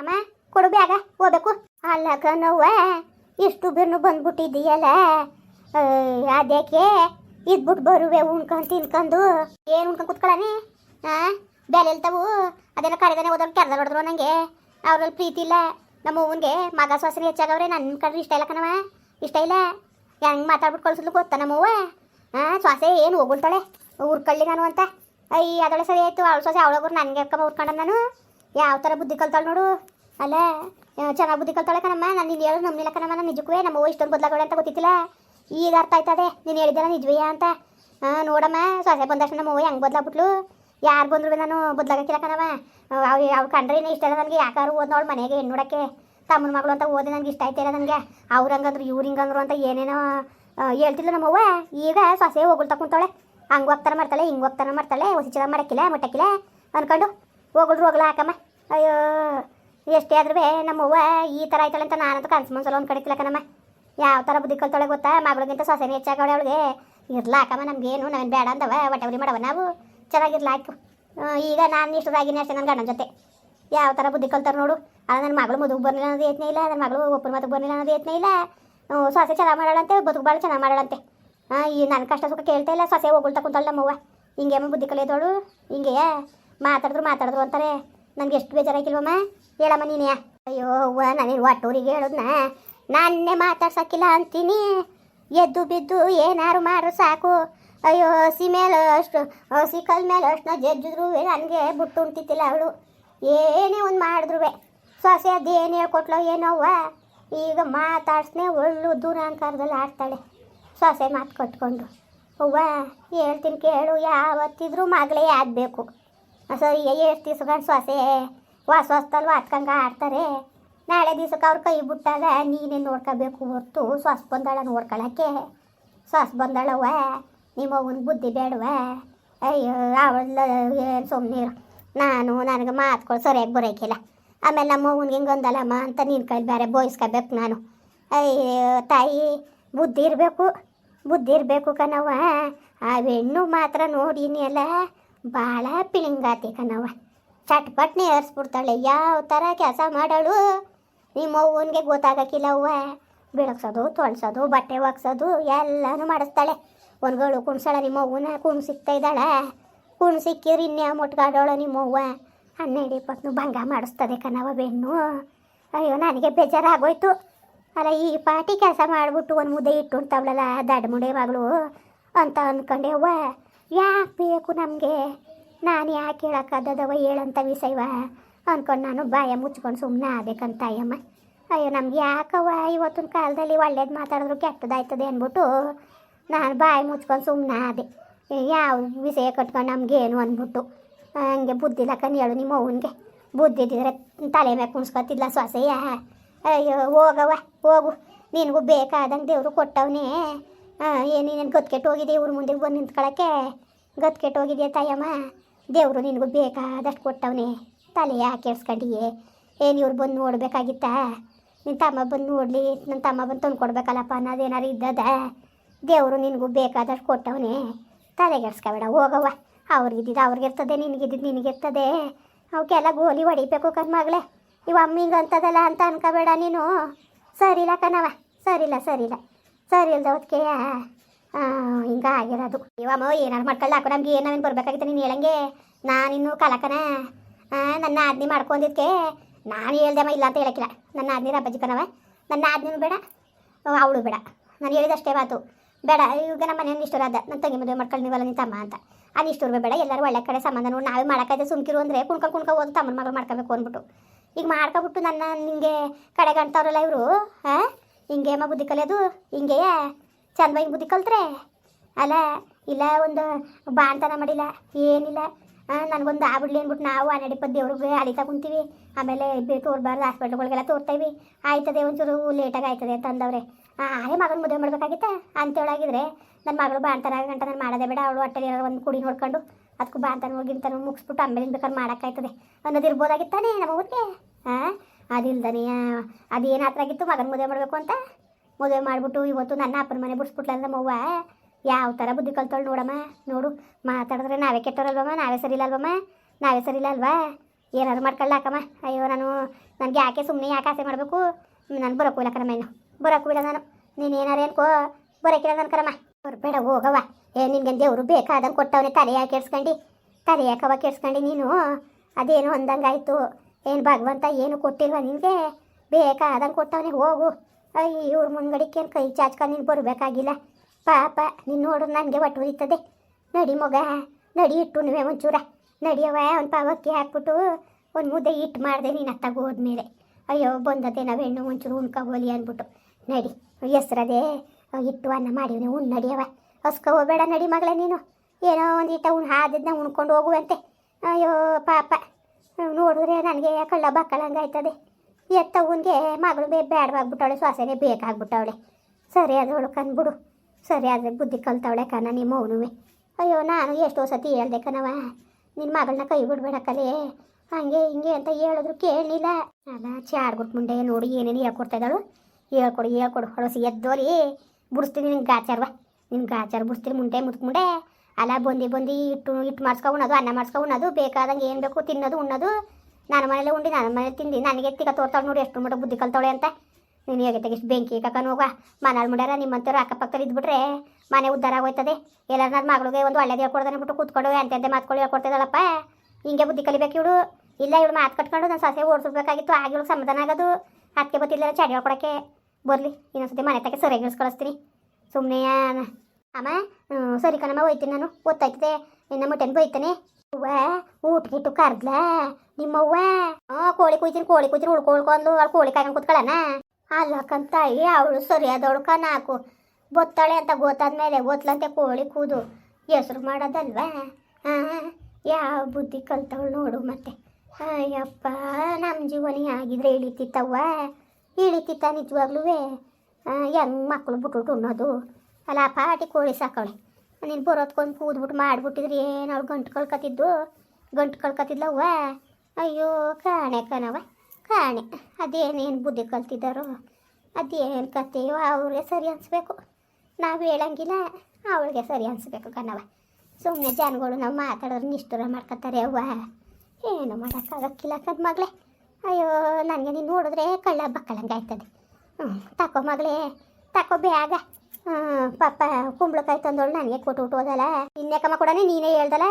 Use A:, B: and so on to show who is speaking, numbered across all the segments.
A: ಅಮ್ಮ, ಕೊಡು ಬ್ಯಾಗ ಹೋಗ್ಬೇಕು ಅಲ್ಲಕ ನೋವ ಇಷ್ಟು ಬಿರ್ನು ಬಂದ್ಬಿಟ್ಟಿದೀಯಲ್ಲ ಅದಕ್ಕೆ ಇದ್ಬಿಟ್ಟು ಬರುವೆ ಉಣ್ಕೊಂಡು ತಿನ್ಕೊಂಡು. ಏನು ಉಣ್ಕೊಂಡು ಕುತ್ಕೊಳ್ಳಿ ಹಾಂ ಬೆಲೆ ಇಲ್ತವು ಅದೆಲ್ಲ ಕರೆದಾನೆ ಹೋದವ್ರು ಕೆರೆದ ಹೊಡೆದ್ರು ನನಗೆ ಅವ್ರಲ್ಲಿ ಪ್ರೀತಿ ಇಲ್ಲ. ನಮ್ಮ ಅವ್ವನ್ಗೆ ಮಗ ಹೆಚ್ಚಾಗವ್ರೆ ನನ್ನ ಕಡೆ ಇಷ್ಟ ಇಲ್ಲ ಕಣವ ಇಷ್ಟ ಇಲ್ಲ. ಹೆಂಗೆ ಮಾತಾಡ್ಬಿಟ್ಟು ಕಳ್ಸಿದ್ಲು ಗೊತ್ತಾ ನಮ್ಮವ್ವ ಹಾಂ ಸೊಸೆ ಏನು ಹೋಗುಳ್ತಾಳೆ ಊರ್ಕಳ್ಳಿ ನಾನು ಅಂತ. ಅಯ್ಯ, ಅದೊಳೆ ಸರಿ ಆಯಿತು. ಅವಳು ಸ್ವಾಸೆ ಅವಳೊಬ್ರು ನನಗೆ ಕಮ್ಮ ಉರ್ಕೊಂಡ ನಾನು. ಯಾವ ಥರ ಬುದ್ಧಿ ಕಲ್ತಾಳೆ ನೋಡು. ಅಲ್ಲ ಚೆನ್ನಾಗಿ ಬುದ್ಧಿ ಕಲ್ತಾಳೆ ಕಣಮ್ಮ. ನಾನು ನೀನು ಹೇಳೋದು ನಂಬಿಲ್ಲ ಕಣಮ್ಮ, ನಾನು ನಿಜಕ್ಕೂ ನಮ್ಮ ಅವ್ವ ಇಷ್ಟೊಂದು ಬದಲಾಗಳೆ ಅಂತ ಗೊತ್ತಿತ್ತಿಲ್ಲ. ಈಗ ಅರ್ಥ ಆಯ್ತದೆ, ನೀನು ಹೇಳಿದ್ದೆ ನಿಜವೇ ಅಂತ. ಹಾಂ ನೋಡಮ್ಮ, ಸೊಸೆ ಬಂದಷ್ಟು ನಮ್ಮ ಅವ್ವ ಹೆಂಗೆ ಬದಲಾಗ್ಬಿಟ್ಲು? ಯಾರು ಬಂದ್ರು ನಾನು ಬದಲಾಗಕ್ಕಿಲ್ಲ ಕಣವ ಅವ್ ಯಾವ ಕಂಡ್ರೆ ಇಷ್ಟ ಇಲ್ಲ ನನಗೆ, ಯಾಕಾದ್ರು ಓದ್ ನೋಡು ಮನೆಗೆ ಹೆಣ್ಣು ನೋಡೋಕ್ಕೆ. ತಮ್ಮನ ಮಗಳು ಅಂತ ಓದಿ ನನಗೆ ಇಷ್ಟ ಆಯ್ತಿಲ್ಲ ನನಗೆ. ಅವ್ರು ಹಂಗಂದ್ರು, ಇವ್ರು ಹಿಂಗಂದ್ರು ಅಂತ ಏನೇನೋ ಹೇಳ್ತಿಲ್ಲ ನಮ್ಮವ್ವ ಈಗ ಸೊಸೆ ಹೋಗ್ಲು ಕುಂತಾಳೆ ಹಂಗೆ ಹೋಗ್ತಾನೆ ಮಾಡ್ತಾಳೆ, ಹಿಂಗೆ ಹೋಗ್ತಾನೆ ಮಾಡ್ತಾಳೆ. ಹೊಸ ಚಲ ಮಾಡಕ್ಕಿಲ್ಲ, ಮಟ್ಟಕ್ಕಿಲ್ಲ. ಅನ್ಕೊಂಡು ಹೋಗುಳ್ರು ಹೋಗ್ಲ ಹಾಕಮ್ಮ ಅಯ್ಯೋ, ಎಷ್ಟೇ ಆದ್ರೂ ನಮ್ಮವ್ವ ಈ ಥರ ಆಯ್ತಾಳೆ ಅಂತ ನಾನಂತೂ ಕನ್ಸು ಮನ್ಸಲ್ಲ ಒಂದು ಕಡಿತಿಲ್ಲ ಯಾವ ಥರ ಬುದ್ಧಿ ಕಲ್ತಾಳೆ ಗೊತ್ತಾ? ಮಗಳಿಗಿಂತ ಸೊಸೆನೇ ಹೆಚ್ಚಾಗವಳೆ ಅವಳಿಗೆ. ಇರ್ಲ ಹಾಕಮ್ಮ ನಮ್ಗೇನು, ನಾವೇನು ಬೇಡ ಅಂದವ. ಒಟ್ಟವರಿ ಮಾಡವ ನಾವು. ಚೆನ್ನಾಗಿರ್ಲ ಹಾಕು ಈಗ ನಾನು ಇಷ್ಟದಾಗಿನೇ ಅಷ್ಟೇ ನನ್ನ ಗಂಡನ ಜೊತೆ. ಯಾವ ಥರ ಬುದ್ಧಿ ಕಲ್ತಾರೆ ನೋಡು. ಅದು ನನ್ನ ಮಗಳು ಮದುವೆ ಬರಲಿಲ್ಲ ಅನ್ನೋದು ಯತ್ನ ಇಲ್ಲ ನನ್ನ ಮಗಳು ಒಬ್ಬರು ಮದುವೆ ಬರಲಿಲ್ಲ ಅನ್ನೋದು ಯತ್ನ ಇಲ್ಲ. ಸೊಸೆ ಚೆನ್ನಾಗಿ ಮಾಡಾಳಂತೆ, ಬದುಕು ಭಾಳ ಚೆನ್ನಾಗಿ ಮಾಡಾಳಂತೆ. ಈ ನನ್ನ ಕಷ್ಟ ಸುಖ ಕೇಳ್ತಾ ಇಲ್ಲ, ಸೊಸೆ ಹೋಗುಳ್ತಾ ಕುಂತಾಳೆ ನಮ್ಮವ್ವ. ಹಿಂಗೆ ಬುದ್ಧಿ ಕಲಿಯೋದೋಳು ಹಿಂಗೆ ಮಾತಾಡಿದ್ರು ಮಾತಾಡಿದ್ರು ಅಂತಾರೆ. ನನಗೆ ಎಷ್ಟು ಬೇಜಾರಾಗಿಲ್ವಮ್ಮ? ಹೇಳಮ್ಮ ನೀನೇ. ಅಯ್ಯೋ, ಅವ್ವ, ನಾನೇನು ಒಟ್ಟೂರಿಗೆ ಹೇಳೋದ್ನ? ನಾನೇ ಮಾತಾಡ್ಸಕ್ಕಿಲ್ಲ ಅಂತೀನಿ. ಎದ್ದು ಬಿದ್ದು ಏನಾರು ಮಾಡು ಸಾಕು. ಅಯ್ಯೋ, ಹಸಿ ಮೇಲೆ ಅಷ್ಟು ಹಸಿ ಕಲ್ ಮೇಲೆ ಅಷ್ಟು ನಾ ಜಜ್ಜಿದ್ರು ನನಗೆ ಬಿಟ್ಟು ಉಂಟಿತ್ತಿಲ್ಲ ಅವಳು. ಏನೇ ಒಂದು ಮಾಡಿದ್ರು ಸೊಸೆ ಅದು ಏನು ಹೇಳ್ಕೊಟ್ಲೋ ಏನೋವ್ವ? ಈಗ ಮಾತಾಡ್ಸ್ನೆ ಒಳ್ಳು ದುರಾಂಕಾರದಲ್ಲಿ ಆಡ್ತಾಳೆ. ಸೊಸೆ ಮಾತು ಕಟ್ಕೊಂಡು, ಅವ್ವ, ಹೇಳ್ತೀನಿ ಕೇಳು, ಯಾವತ್ತಿದ್ರೂ ಮಗಳೇ ಆಗಬೇಕು. ಸರಿ ಎಷ್ಟು ದಿವಸ ಸೊಸೆ ವಾಸ ಹೊಸ್ತಲ್ಲಿ ವಾತ್ಕಂಗೆ ಆಡ್ತಾರೆ. ನಾಳೆ ದಿವ್ಸಕ್ಕೆ ಅವ್ರ ಕೈ ಬಿಟ್ಟಾಗ ನೀನೇ ನೋಡ್ಕೋಬೇಕು ಹೊರ್ತು. ಸೊಸ್ ಬಂದಾಳ ನೋಡ್ಕೊಳಕ್ಕೆ. ಸೊಸ್ ಬಂದಾಳವ್ವ, ನಿಮ್ಮ ಬುದ್ಧಿ ಬೇಡವ ಅಯ್ಯೋ, ಅವಳ, ಏನು ಸುಮ್ಮನೆ ನಾನು ನನಗೆ ಮಾತ್ಕೊಳ್ಳಿ ಸರಿಯಾಗಿ ಬರೋಕಿಲ್ಲ. ಆಮೇಲೆ ನಮ್ಮ ಅವ್ವನಿಗೆ ಹಿಂಗೆ ಅಂದಲ್ಲಮ್ಮ ಅಂತ ನಿನ್ನ ಕೈಲಿ ಬೇರೆ ಬೋಯಿಸ್ಕೋಬೇಕು ನಾನು. ಅಯ್ಯೋ, ತಾಯಿ, ಬುದ್ಧಿ ಇರಬೇಕು. ಬುದ್ಧಿ ಇರಬೇಕು ಕಣವ್ವ. ಆ ಹೆಣ್ಣು ಮಾತ್ರ ನೋಡಿನಿ ಅಲ್ಲ ಭಾಳ ಪಿಳಿಂಗಾತಿ ಕಣವ್ವ ಚಟ್ಪಟ್ನೆ ಏರ್ಸ್ಬಿಡ್ತಾಳೆ ಯಾವ ಥರ ಕೆಲಸ ಮಾಡಾಳು? ನಿಮ್ಮ ಅವ್ವನಿಗೆ ಗೊತ್ತಾಗಕ್ಕಿಲ್ಲ ಅವ್ವ. ಬೆಳಗ್ಸೋದು, ತೊಳ್ಸೋದು, ಬಟ್ಟೆ ಒಗ್ಸೋದು, ಎಲ್ಲನೂ ಮಾಡಿಸ್ತಾಳೆ. ಒಂದ್ಗಳು ಕುಣ್ಸಾಳ ನಿಮ್ಮ ಅವ್ವನ, ಕುಣ್ ಸಿಗ್ತಾ ಇದ್ದಾಳೆ. ಕುಣ್ ಸಿಕ್ಕಿರಿ ಇನ್ಯಾ ಮುಟ್ಗಾಡೋಳು ನಿಮ್ಮ ಅವ್ವ. ಹನ್ನೆರಡು ಇಪ್ಪತ್ತು ಭಂಗ ಮಾಡಿಸ್ತದೆ ಕಣವ ಬೆನ್ನು. ಅಯ್ಯೋ, ನನಗೆ ಬೇಜಾರಾಗೋಯ್ತು. ಅಲ್ಲ, ಈ ಪಾಟಿ ಕೆಲಸ ಮಾಡಿಬಿಟ್ಟು ಒಂದು ಮುದ್ದೆ ಇಟ್ಟು ಅವಳಲ್ಲ ದಡ್ಡ ಮಗಳು ಅಂತ ಅಂದ್ಕೊಂಡೆ ಅವ್ವ. ಯಾಕೆ ಬೇಕು ನಮಗೆ? ನಾನು ಯಾಕೆ ಹೇಳೋಕ್ಕಾದದವ ಹೇಳಂತ ವಿಷಯವ? ಅಂದ್ಕೊಂಡು ನಾನು ಬಾಯ ಮುಚ್ಕೊಂಡು ಸುಮ್ಮನೆ ಆಗ್ಬೇಕಂತ ಅಯ್ಯಮ್ಮ. ಅಯ್ಯೋ, ನಮ್ಗೆ ಯಾಕವ್ವ ಇವತ್ತಿನ ಕಾಲದಲ್ಲಿ ಒಳ್ಳೇದು ಮಾತಾಡಿದ್ರು ಕೆಟ್ಟದಾಯ್ತದೆ ಅಂದ್ಬಿಟ್ಟು ನಾನು ಬಾಯಿ ಮುಚ್ಕೊಂಡು ಸುಮ್ಮನೆ ಆದೆ. ಯಾವ ವಿಷಯ ಕಟ್ಕೊಂಡು ನಮಗೇನು ಅಂದ್ಬಿಟ್ಟು. ಹಂಗೆ ಬುದ್ಧಿ ಲಕ್ಕನ್ ಹೇಳು ನಿಮ್ಮ ಅವ್ವನಿಗೆ ಬುದ್ಧಿ ಇದ್ದಿದ್ರೆ ತಲೆ ಮೇಲೆ ಕುಣ್ಸ್ಕೊತಿದ್ಲ ಸೊಸೆಯ. ಅಯ್ಯೋ, ಹೋಗವ್ವ, ಹೋಗು. ನಿನಗೂ ಬೇಕಾದಂಗೆ ದೇವರು ಕೊಟ್ಟವನೇ. ಏನು ನೀನು ಗತ್ಕೆಟ್ಟು ಹೋಗಿದೆ ಇವ್ರ ಮುಂದೆ ಬಂದು ನಿಂತ್ಕೊಳ್ಳೋಕ್ಕೆ ಗತ್ ಕೆಟ್ಟು ಹೋಗಿದೆಯಾ ತಾಯಮ್ಮ? ದೇವರು ನಿನಗೂ ಬೇಕಾದಷ್ಟು ಕೊಟ್ಟವನೇ. ತಲೆ ಯಾಕೆ ಕೆಡ್ಸ್ಕೊಂಡಿಯೇ? ಏನು ಇವ್ರು ಬಂದು ನೋಡಬೇಕಾಗಿತ್ತಾ? ನಿನ್ನ ತಮ್ಮ ಬಂದು ನೋಡಲಿ ನನ್ನ ತಮ್ಮ ಬಂದು ತಂದು ಕೊಡ್ಬೇಕಲ್ಲಪ್ಪ ಅನ್ನೋದೇನಾರು ಇದ್ದದ? ದೇವರು ನಿನಗೂ ಬೇಕಾದಷ್ಟು ಕೊಟ್ಟವನೇ. ತಲೆಗೆಡ್ಸ್ಕೊಬೇಡ ಹೋಗವ್ವ. ಅವ್ರಿಗಿದ್ದಿದ್ದು ಅವ್ರಿಗಿರ್ತದೆ ನಿನಗಿದ್ದಿದ್ದು ನಿನಗಿರ್ತದೆ ಅವಕ್ಕೆಲ್ಲ ಗೋಲಿ ಹೊಡಿಬೇಕು ಕಣ್ ಮಗಳೇ. ಇವ ಅಮ್ಮಿಂಗ್ ಅಂತದಲ್ಲ ಅಂತ ಅನ್ಕೋಬೇಡ ನೀನು. ಸರಿಲ್ಲ ಕಣವ ಸರಿಲ್ಲ ಸರಿಲ್ಲ ಸರಿ ಇಲ್ದವತ್ಕೆ ಹಿಂಗ ಆಗಿರೋದು. ಇವಮ್ಮ ಏನಾರು ಮಾಡ್ಕೊಳ್ಳಿ ಹಾಕೋ ನಮ್ಗೆ ಏನು ನಾವೇನು ಬರ್ಬೇಕಾಗಿತ್ತು ನೀನು ಹೇಳಂಗೆ. ನಾನಿನ್ನು ಕಲಕನ ನನ್ನ ಆಜ್ಞೆ ಮಾಡ್ಕೊಂಡಿದ್ಕೆ. ನಾನು ಹೇಳ್ದಮ್ಮ ಇಲ್ಲ ಅಂತ ಹೇಳಕ್ಕಿಲ್ಲ. ನನ್ನ ಆಜ್ಞೆ ರಬ್ಬಜ್ಜಿ ಕಣವ ನನ್ನ ಆಜ್ಞೆನೂ ಬೇಡ, ಅವಳು ಬೇಡ. ನಾನು ಹೇಳಿದಷ್ಟೇ ಮಾತು. ಬೇಡ, ಈಗ ನಮ್ಮ ಮನೆಯನ್ನು ಇಷ್ಟರ ಅದ. ನನ್ನ ತಂಗಿ ಮದುವೆ ಮಾಡ್ಕೊಳ್ಳಿ ನೀವಲ್ಲ ನಿನ್ನ ತಮ್ಮ ಅಂತ. ಅದು ಇಷ್ಟರು ಬೇಡ. ಎಲ್ಲರೂ ಒಳ್ಳೆ ಕಡೆ ಸಂಬಂಧ ನೋಡಿ ನಾವೇ ಮಾಡೋಕ್ಕಾಯ್ತು ಸುಮ್ಕಿರು ಅಂದರೆ ಕುಣ್ಕೊಂಡು ಕುಣ್ಕೊ ಓದು ತಮ್ಮನ ಮಗಳು ಮಾಡ್ಕೋಬೇಕು ಅಂದ್ಬಿಟ್ಟು. ಈಗ ಮಾಡ್ಕೊಬಿಟ್ಟು ನನ್ನ ನಿಂಗೆ ಕಡೆ ಗಂಟವ್ರಲ್ಲ ಇವರು ಹಾಂ ಹಿಂಗೆ ಅಮ್ಮ ಬುದ್ಧಿ ಕಲಿಯೋದು ಹಿಂಗೆಯ ಚಂದವಾಗಿ ಬುದ್ಧಿ ಕಲ್ತ್ರೆ? ಅಲ್ಲ, ಇಲ್ಲ ಒಂದು ಬಾಣ್ತನ ಮಾಡಿಲ್ಲ, ಏನಿಲ್ಲ. ನನಗೊಂದು ಆಗ್ಬಿಡ್ಲಿ ಅಂದ್ಬಿಟ್ಟು ನಾವು ಹನ್ನೆರಡು ದೇವ್ರಿಗೆ ಅಳಿತಾ ಕುಂತೀವಿ. ಆಮೇಲೆ ತೋರ್ಬಾರ್ದು, ಹಾಸ್ಪಿಟ್ಲ್ಗಳಿಗೆಲ್ಲ ತೋರ್ತಾಯಿವಿ. ಆಯ್ತದೆ ಒಂಚೂರು ಲೇಟಾಗಿ ಆಯ್ತದೆ ಅಂತ ಅಂದವ್ರೆ. ಆರೇ ಮಗನ ಮದುವೆ ಮಾಡ್ಬೇಕಾಗಿತ್ತ? ಅಂತೇಳಾಗಿದ್ರೆ ನನ್ನ ಮಗಳು ಬಾಣ್ತನ ಗಂಟ ನಾನು ಮಾಡೋದೇ ಬೇಡ, ಅವಳು ಹೊಟ್ಟೆಲಿ ಒಂದು ಕುಡಿ ನೋಡ್ಕೊಂಡು ಅದಕ್ಕೂ ಬಾಣ್ತನ ಹೋಗಿಂತನೂ ಮುಗಿಸ್ಬಿಟ್ಟು ಆಮೇಲೆ ಬೇಕಾದ್ರೆ ಮಾಡೋಕ್ಕಾಯ್ತದೆ. ಅನ್ನೋದು ಇರ್ಬೋದಾಗಿತ್ತಾನೆ ನಮ್ಮ ಊರಿಗೆ? ಹಾಂ ಅದಿಲ್ದನೆ ಅದೇನು ಹತ್ರಾಗಿತ್ತು ಮಗನ ಮದುವೆ ಮಾಡಬೇಕು ಅಂತ? ಮದುವೆ ಮಾಡಿಬಿಟ್ಟು ಇವತ್ತು ನನ್ನ ಅಪ್ಪನ ಮನೆ ಬಿಡಿಸ್ಬಿಟ್ಲ ಅಂದ್ರೆ ಮವ್ವ. ಯಾವ ಥರ ಬುದ್ಧಿ ಕಲ್ತೋಳು ನೋಡಮ್ಮ, ನೋಡು. ಮಾತಾಡಿದ್ರೆ ನಾವೇ ಕೆಟ್ಟವರಲ್ವಮ್ಮ, ನಾವೇ ಸರಿ ಇಲ್ಲ ಅಲ್ವಮ್ಮ? ನಾವೇ ಸರಿ ಇಲ್ಲ ಅಲ್ವಾ? ಏನಾದ್ರು ಮಾಡ್ಕೊಳ್ಳಾಕಮ್ಮ ಅಯ್ಯೋ, ನಾನು, ನನಗೆ ಯಾಕೆ ಸುಮ್ಮನೆ ಯಾಕೆ ಆಸೆ ಮಾಡಬೇಕು? ನಾನು ಬರೋಕ್ಕೂ ಇಲ್ಲ ಕಣಮ್ಮ ಇನ್ನು. ಬರೋಕ್ಕೂ ಇಲ್ಲ ನಾನು. ನೀನು ಏನಾರು ಬರೋಕ್ಕಿಲ್ಲ ನಾನು ಕರಮ್ಮ ಬರಬೇಡ ಹೋಗವ ಏ ನಿನ್ಗೆ ದೇವರು ಬೇಕಾದಂಗೆ ಕೊಟ್ಟವನೇ ತಲೆ ಯಾಕೆ ಕೆಡ್ಸ್ಕೊಂಡು? ತಲೆ ಯಾಕವ ಕೆಡ್ಸ್ಕೊಂಡು ನೀನು? ಅದೇನು ಅಂದಂಗಾಯ್ತು. ಏನು ಭಗವಂತ ಏನು ಕೊಟ್ಟಿಲ್ವ ನಿನಗೆ? ಬೇಕಾದಂಗೆ ಕೊಟ್ಟವನೇ, ಹೋಗು. ಅಯ್ಯ, ಇವ್ರ ಮುಂದ್ಗಡಿಕೇನು ಕೈ ಚಾಚ್ಕೊಂಡು ನೀನು ಬರಬೇಕಾಗಿಲ್ಲ. ಪಾಪ, ನೀನು ನೋಡು, ನನಗೆ ಒಟ್ಟು ಉರಿತದೆ ನಡಿ ಮಗ, ನಡಿ ಇಟ್ಟು ನೀವೇ ಒಂಚೂರ. ನಡಿಯವ ಒಂದು ಪಾವಕ್ಕಿ ಹಾಕ್ಬಿಟ್ಟು ಒಂದು ಮುದ್ದೆ ಇಟ್ಟು ಮಾಡಿದೆ ನೀನು ಅತ್ತಾಗ ಹೋದ್ಮೇಲೆ. ಅಯ್ಯೋ ಬಂದದೆ ನಾವು ಹೆಣ್ಣು ಒಂಚೂರು ಉಣ್ಕೋಬೋಲಿ ಅಂದ್ಬಿಟ್ಟು. ನಡಿ, ಹೆಸ್ರದೇ ಇಟ್ಟು ಅನ್ನ ಮಾಡಿವ್ನಿ, ಉಣ್ ನಡಿಯವ ಹಸ್ಕ ಹೋಗಬೇಡ ನಡಿ ಮಗಳೇ ನೀನು. ಏನೋ ಒಂದು ಇಟ್ಟ ಉಣ್, ಹಾದಿದ್ನ ಉಣ್ಕೊಂಡು ಹೋಗುವಂತೆ. ಅಯ್ಯೋ, ಪಾಪ. ನೋಡಿದ್ರೆ ನನಗೆ ಕಳ್ಳ ಬಕ್ಕಳಂಗಾಯ್ತದೆ ಎತ್ತವನಿಗೆ ಮಗಳು ಬೇ ಬೇಡವಾಗ್ಬಿಟ್ಟವಳೆ ಶ್ವಾಸನೆ ಬೇಕಾಗ್ಬಿಟ್ಟವಳೆ. ಸರಿ ಅದವಳು ಕಂದ್ಬಿಡು ಸರಿ ಆದರೆ ಬುದ್ಧಿ ಕಲ್ತವಳೆ ಕಣ ನಿಮ್ಮ ಅವನುವೆ ಅಯ್ಯೋ, ನಾನು ಎಷ್ಟೋ ಸತಿ ಹೇಳ್ದೆ ಕಣವ ನಿನ್ನ ಮಗಳನ್ನ ಕೈ ಬಿಡ್ಬೇಡ ಕಲೆ ಹಂಗೆ ಹಿಂಗೆ ಅಂತ ಹೇಳಿದ್ರು ಕೇಳಲಿಲ್ಲ. ಅಲ್ಲ ಚಾಡ್ಬಿಟ್ಟು ಮುಂಡೆ ನೋಡಿ ಏನೇನು ಹೇಳ್ಕೊಡ್ತಾ ಇದ್ದಾಳು. ಹೇಳ್ಕೊಡು ಹೇಳ್ಕೊಡು ಹೊಳಸಿ ಎದ್ದೋರಿ ಬಿಡಿಸ್ತೀನಿ ನಿನ್ನ ಗಾಚಾರ್ವ ನಿನ್ನ ಗಾಚಾರ ಬಿಡಿಸ್ತೀನಿ ಮುಂಡೆ ಮುತ್ಕೊಂಡೆ ಅಲ್ಲ ಬೊಂದಿ ಬೊಂದಿ ಇಟ್ಟು ಇಟ್ಟು ಮಾಡ್ಸ್ಕೊ ಉಣ್ಣೋದು, ಅನ್ನ ಮಾಡ್ಸ್ಕೊ ಉಣ್ಣೋದು, ಬೇಕಾದಂಗೆ ಏನು ಬೇಕು ತಿನ್ನೋದು, ಉಣ್ಣೋದು. ನಾನು ಮನೇಲಿ ಉಂಡು, ನಾನು ಮನೇಲಿ ತಿಂದು. ನನಗೆ ತಿಕ್ಕ ತೋರ್ತಾಳೆ ನೋಡಿ ಎಷ್ಟು ಮಟ್ಟ ಬುದ್ಧಿ ಕಲ್ತಾಳೆ ಅಂತ. ನೀನು ಹೇಗೆ ಇಷ್ಟು ಬೆಂಕಿ ಕಕ್ಕನ ಹೋಗ ಮನಾಳ್ ಮುಡ್ಯಾರ, ನಿಮ್ಮಂತವ್ರು ಅಕ್ಕಪಕ್ಕದಲ್ಲಿ ಇದ್ಬಿಟ್ರೆ ಮನೆ ಉದ್ದಾರ ಆಗೋಯ್ತದೆ. ಎಲ್ಲರೂ ನನ್ನ ಮಗಳಿಗೆ ಒಂದು ಒಳ್ಳೇದು ಹೇಳ್ಕೊಡ್ದಾನೆ ಬಿಟ್ಟು ಕೂತ್ಕೊಂಡು ಎಂತೆಂತೆ ಮಾತ್ಕೊಳ್ಳಿ ಹೇಳ್ಕೊಡ್ತಿದ್ದಾಳಪ್ಪ. ಹಿಂಗೆ ಬುದ್ಧಿ ಕಲಿಬೇಕು ಇವಳು. ಇಲ್ಲ ಇವಳು ಮಾತು ಕಟ್ಕೊಂಡು ನಾನು ಸೊಸೆ ಓಡಿಸ್ಬೇಕಾಗಿತ್ತು ಆಗ ಇವಳು ಸಮಾಧಾನ ಆಗೋದು. ಅದಕ್ಕೆ ಗೊತ್ತಿಲ್ಲ ಚಾಡಿ ಹೇಳ್ಕೊಡೋಕ್ಕೆ. ಬರಲಿ, ಇನ್ನೊಂದ್ಸತಿ ಮನೆ ತಕ್ಕೆ ಸರಿಯಾಗಿ ಇಳಿಸ್ಕೊಳಿಸ್ತೀನಿ. ಸುಮ್ಮನೆ ಅಮ್ಮ ಸರಿ ಕಣಮ್ಮ, ಹೋಯ್ತೀನಿ ನಾನು. ಓದ್ತಾಯ್ತದೆ. ನಮ್ಮ ಟೆನ್ ಬೈತಾನೆ. ಅವ್ವ, ಊಟ ಗಿಟ್ಟು ಕರ್ದ್ಲ? ನಿಮ್ಮವ್ವ? ಹಾ ಕೋಳಿ ಕುಯ್ತೀನಿ ಕೋಳಿ ಕುಯ್ತೀನಿ, ಉಳ್ಕೊ ಉಳ್ಕೊಂಡು ಅವ್ಳು ಕೋಳಿ ಕಾಯ್ಕೊಂಡು ಕೂತ್ಕೊಳ್ಳೋಣ ಅಲ್ಲಕ್ಕಂತಾಯಿ ಅವಳು ಸರಿಯಾದವಳು ನಾಲ್ಕು ಬೊತ್ತಾಳೆ ಅಂತ ಗೊತ್ತಾದ್ಮೇಲೆ ಗೊತ್ತಲಂತೆ ಕೋಳಿ ಕೂದು. ಹೆಸ್ರು ಮಾಡೋದಲ್ವಾ? ಹಾಂ ಯಾವ ಬುದ್ಧಿ ಕಲ್ತವಳು ನೋಡು ಮತ್ತೆ. ಅಯ್ಯಪ್ಪ ನಮ್ಮ ಜೀವನ ಆಗಿದ್ರೆ ಇಳಿತಿತ್ತವ್ವ. ಇಳಿತಿತ್ತ ನಿಜವಾಗ್ಲೂ ಹೆಂಗೆ ಮಕ್ಕಳು ಬಿಟ್ಬಿಟ್ಟು ಉಣ್ಣೋದು? ಅಲ್ಲ ಪಾಟಿ ಕೋಳಿ ಸಾಕವಳೆ ನೀನು ಬರೋದ್ಕೊಂಡು ಕೂದ್ಬಿಟ್ಟು ಮಾಡಿಬಿಟ್ಟಿದ್ರೆ, ಏನು ಅವ್ಳು ಗಂಟು ಕಳ್ಕೊತಿದ್ದು ಗಂಟು ಕಳ್ಕೊತಿದ್ಲವ್ವ ಅಯ್ಯೋ, ಕಾಣೆ ಕಣವ ಕಾಣೆ. ಅದೇನೇನು ಬುದ್ಧಿ ಕಲ್ತಿದ್ದಾರೋ, ಅದೇನು ಕತೆಯೋ ಅವ್ರಿಗೆ ಸರಿ ಅನಿಸ್ಬೇಕು. ನಾವು ಹೇಳಂಗಿಲ್ಲ, ಅವಳಿಗೆ ಸರಿ ಅನಿಸ್ಬೇಕು ಕಣವ ಸುಮ್ಮನೆ ಜನಗಳು ನಾವು ಮಾತಾಡೋರು ನಿಷ್ಠುರ ಮಾಡ್ಕೊತಾರೆ ಅವ್ವ. ಏನು ಮಾಡೋಕ್ಕಾಗಕ್ಕಿಲ್ಲ ಕದ್ ಮಗಳೇ ಅಯ್ಯೋ, ನನಗೆ ನೀನು ನೋಡಿದ್ರೆ ಕಳ್ಳ ಬಕ್ಕಳಂಗೆ ಆಯ್ತದೆ. ಹ್ಞೂ ತಕೋ ಮಗಳೇ, ತಕೋ ಬ್ಯಾಗ. ಪಾಪ ಕುಂಬಳಕಾಯಿ ತಂದವಳು ನನಗೆ ಕೊಟ್ಟು ಹೋದಲ್ಲ. ಇನ್ಯಾಕಮ್ಮ ಕೂಡ ನೀನೇ ಹೇಳ್ದಲ್ಲ?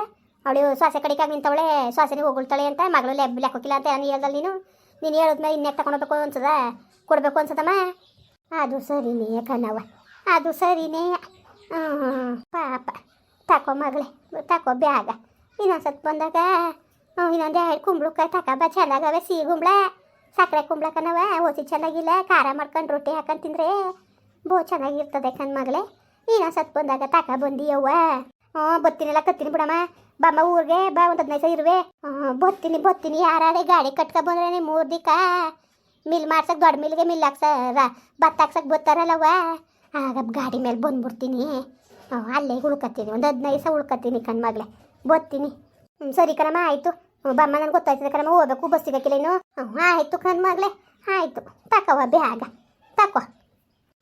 A: ಅವಳು ಶ್ವಾಸೆ ಕಡಿಕಾಗಿ ನಿಂತವಳೆ ಶ್ವಾಸನೆ ಹೋಗುಳ್ತಾಳೆ ಅಂತ ಮಗಳು ಲೆಬ್ ಲೆಕ್ಕೋಕಿಲ್ಲ ಅಂತ ನಾನು ಹೇಳ್ದಲ್ಲ ನೀನು? ನೀನು ಹೇಳಿದ್ಮೇಲೆ ಇನ್ನೇ ತಗೊಂಡೋಗ್ಬೇಕು ಅನ್ಸದ? ಕೊಡಬೇಕು ಅನ್ಸದಮ್ಮ? ಅದು ಸರಿನೇ ಕಣವ ಅದು ಸರಿನೇ. ಹ್ಞೂ ಪಾಪ. ತಕೋ ಮಗಳೇ, ತಕೋ ಬ್ಯಾಗ. ಇನ್ನೊಂದ್ಸತ್ ಬಂದಾಗ ಇನ್ನೊಂದು ಎರಡು ಕುಂಬಳಕಾಯಿ ತಕಬ ಚೆನ್ನಾಗವೆ ಸಿಹಿ ಕುಂಬಳ. ಸಕ್ಕರೆ ಕುಂಬಳ ಕಣವ ಓಸಿ ಚೆನ್ನಾಗಿಲ್ಲ, ಖಾರ ಮಾಡ್ಕೊಂಡು ರೊಟ್ಟಿ ಹಾಕೊಂಡು ತಿಂದರೆ ಬೋ, ಚೆನ್ನಾಗಿರ್ತದೆ ಕಣ್ಮಗಳೇ. ಮಗಳೇ ಸತ್ ಬಂದಾಗ ತಾಕ ಬಂದಿಯವ್ವ? ಹ್ಞೂ ಬತ್ತೀನೆಲ್ಲ ಕತ್ತೀನಿ ಬಿಡಮ್ಮ. ಬಮ್ಮ ಊರಿಗೆ, ಬಾ ಒಂದು ಹದಿನೈದು ಸಾವಿರ ಇರುವೆ. ಬತ್ತೀನಿ ಬತ್ತೀನಿ ಯಾರೇ ಗಾಡಿ ಕಟ್ಕೊ ಬಂದ್ರೆ ಮೂರು ದಿಕ್ಕ. ಮಿಲ್ ಮಾಡ್ಸಕ್ ದೊಡ್ಡ ಮಿಲ್ಗೆ ಮಿಲ್ ಹಾಕ್ಸ ರ- ಭತ್ತ ಹಾಕ್ಸಕ್ ಬರ್ತಾರಲ್ಲವ್ವ ಆಗ ಗಾಡಿ ಮೇಲೆ ಬಂದ್ಬಿಡ್ತೀನಿ. ಅಲ್ಲೇ ಉಳ್ಕತ್ತೀನಿ. ಒಂದು ಹದಿನೈದು ಸಾವಿರ ಉಳ್ಕತ್ತೀನಿ ಕಣ್ ಮಗಳೇ ಬತ್ತೀನಿ. ಹ್ಞೂ ಸರಿ ಕಣಮ್ಮ, ಆಯಿತು. ಬಮ್ಮ ನನಗೆ ಗೊತ್ತಾಯ್ತದೆ ಕಣಮ್ಮ. ಹೋಗ್ಬೇಕು, ಬಸ್ ಸಿಗಕ್ಕಿಲ್ಲ ಇನ್ನು. ಹ್ಞೂ ಆಯಿತು ಕಣ್ ಮಗಳೇ ಆಯಿತು ತಕವ ಬೇಗ ತಕೋ.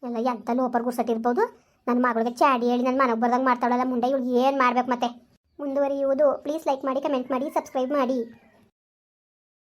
A: ಎಲ್ಲ ಎಂತ ಲೋಪರ್ ಗುರ್ಸಟ್ಟಿರ್ಬೋದು ನನ್ನ ಮಗಳಿಗೆ ಚಾಡಿ ಹೇಳಿ ನನ್ನ ಮನೆಗೆ ಬರ್ದಂಗೆ ಮಾಡ್ತಾಳಲ್ಲ ಮುಂದೆ ಇವಳು ಏನು ಮಾಡ್ಬೇಕು ಮತ್ತೆ? ಮುಂದುವರಿಯುವುದು. ಪ್ಲೀಸ್ ಲೈಕ್ ಮಾಡಿ ಕಮೆಂಟ್ ಮಾಡಿ ಸಬ್ಸ್ಕ್ರೈಬ್ ಮಾಡಿ.